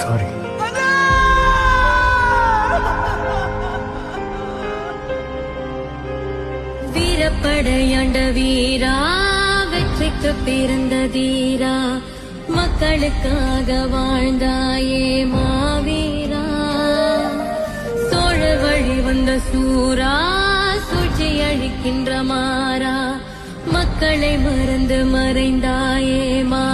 Sorry வீரப்படையாண்ட வீரா வெற்றிக்கு பிறந்த தீரா மக்களுக்காக வாழ்ந்தாயே மாவீரா. சோழ வழி வந்த சூரா சூழ்ச்சி அழிக்கின்ற மாறா மக்களை மறந்து மறைந்தாயே மா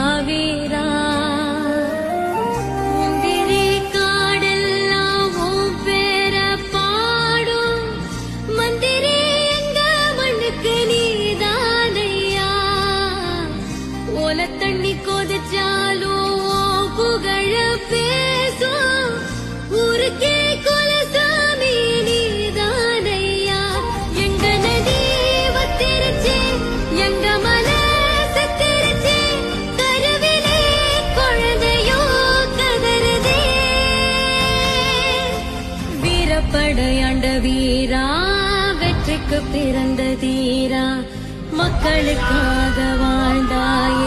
தீரா வெற்றிக்கு பிறந்த தீரா. மக்களுக்காக வாழ்ந்தாயே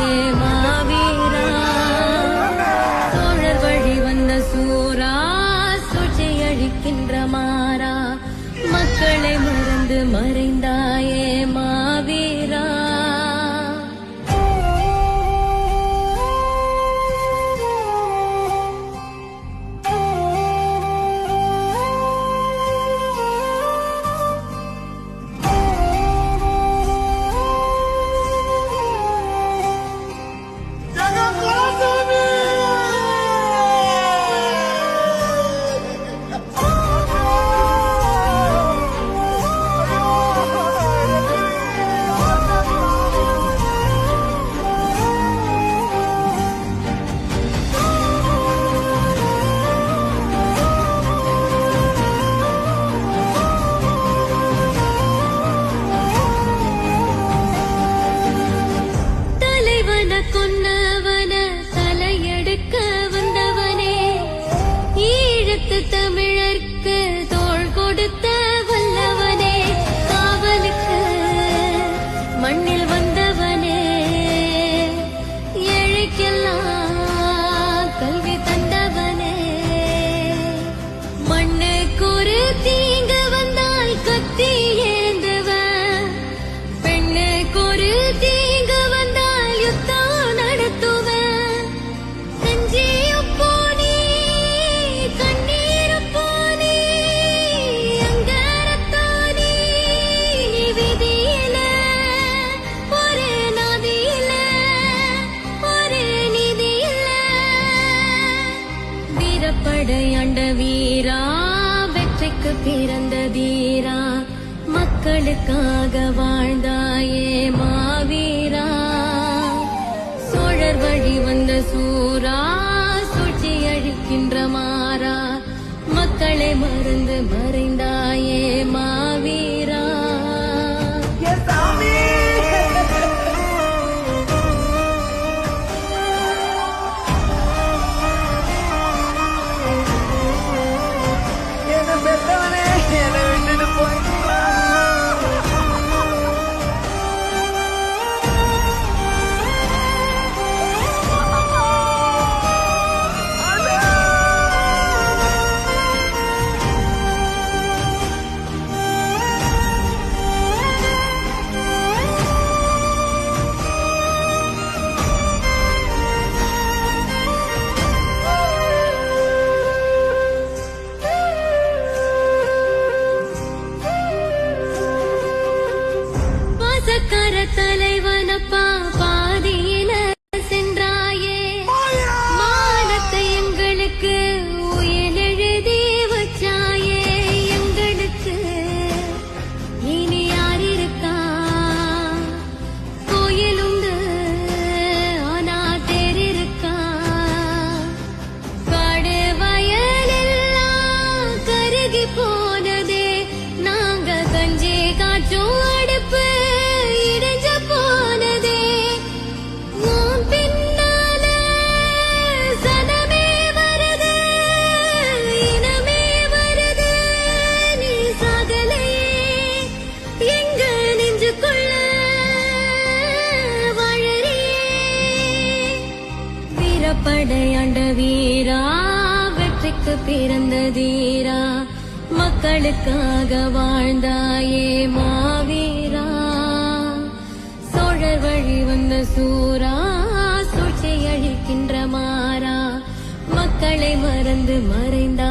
with you பிறந்த தீரா மக்களுக்காக வாழ்ந்தாயே மாவீரா. சோழர் வழி வந்த சூரா சூழ்ச்சி அழிக்கின்ற மாறா. மக்களை மறந்து மறை பாசக்கர தலைவனப்பா படையாண்ட வீரா வெற்றிக்கு பிறந்த தீரா மக்களுக்காக வாழ்ந்தாயே மாவீரா. சோழர் வழி வந்த சூரா சூழ்ச்சி அழிக்கின்ற மாறா மக்களை மறந்து மறைந்தா